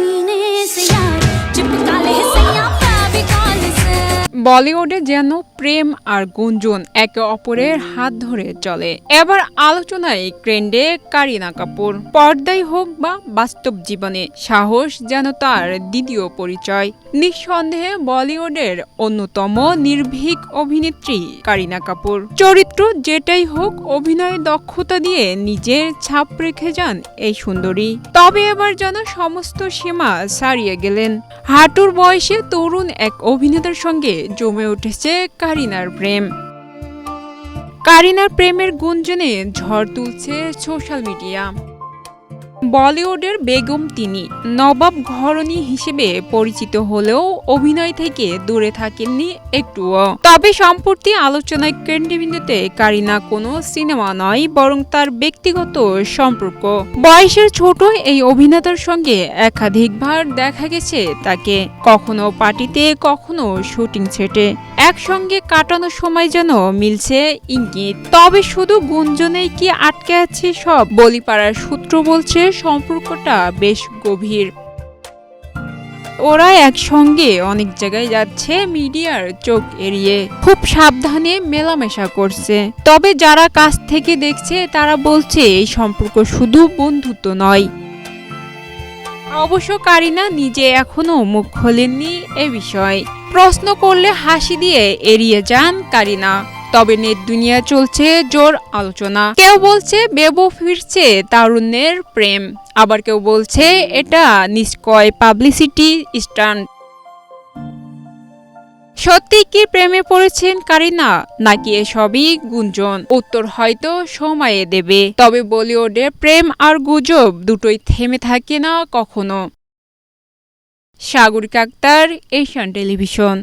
seen বলিউডে যেন প্রেম আর গুঞ্জন একে অপরের হাত ধরে চলে। এবার আলোচনায় ট্রেন্ডে কারিনা কাপুর। পর্দায় হোক বা বাস্তব জীবনে, সাহস যেন তার দ্বিতীয় পরিচয়। নিঃসন্দেহে বলিউডের অন্যতম নির্ভীক অভিনেত্রী কারিনা কাপুর। চরিত্র যেটাই হোক, অভিনয় দক্ষতা দিয়ে নিজের ছাপ রেখে যান এই সুন্দরী। তবে এবার যেন সমস্ত সীমা ছাড়িয়ে গেলেন। হাঁটুর বয়সে তরুণ এক অভিনেতার সঙ্গে জমে উঠেছে কারিনার প্রেম। কারিনার প্রেমের গুঞ্জনে ঝড় তুলছে সোশ্যাল মিডিয়া বলিউডের বেগম তিনি নবাব ঘরণী হিসেবে পরিচিত হলেও অভিনয় থেকে দূরে থাকেননি একটুও। তবে সম্প্রতি আলোচনায় কেন্দ্রবিন্দুতে কারিনা কোনো সিনেমা নয়, বরং তার ব্যক্তিগত সম্পর্ক। বয়সের ছোট এই অভিনেতার সঙ্গে একাধিকবার দেখা গেছে তাকে। কখনো পার্টিতে, কখনো শুটিং সেটে। একসঙ্গে কাটানো সময় যেন মিলছে ইঙ্গিত। তবে শুধু গুঞ্জনেই কি আটকে আছে সব? বলিপাড়ার সূত্র বলছে, সম্পর্কটা বেশ গভীর। ওরা একসঙ্গে অনেক জায়গায় যাচ্ছে, মিডিয়ার চোখ এড়িয়ে। খুব সাবধানে মেলামেশা করছে। তবে যারা কাছ থেকে দেখছে, তারা বলছে, এই সম্পর্ক শুধু বন্ধুত্ব নয়। অবশ্য কারিনা নিজে এখনও মুখ খোলেননি এ বিষয়ে। প্রশ্ন করলে হাসি দিয়ে এড়িয়ে যান কারিনা। তবে নেট দুনিয়া চলছে জোর আলোচনা। কেউ বলছে বেবো ফিরছে তারুণ্যের প্রেম। আবার কেউ বলছে এটা নিষ্কয় পাবলিসিটি স্টান্ট। সত্যি কি প্রেমে পড়েছেন কারিনা? নাকি এসবই গুঞ্জন? উত্তর হয়তো সময়ে দেবে। তবে বলিউডে প্রেম আর গুজব দুটোই থেমে থাকে না কখনো। Sagarik Akhtar Asian television.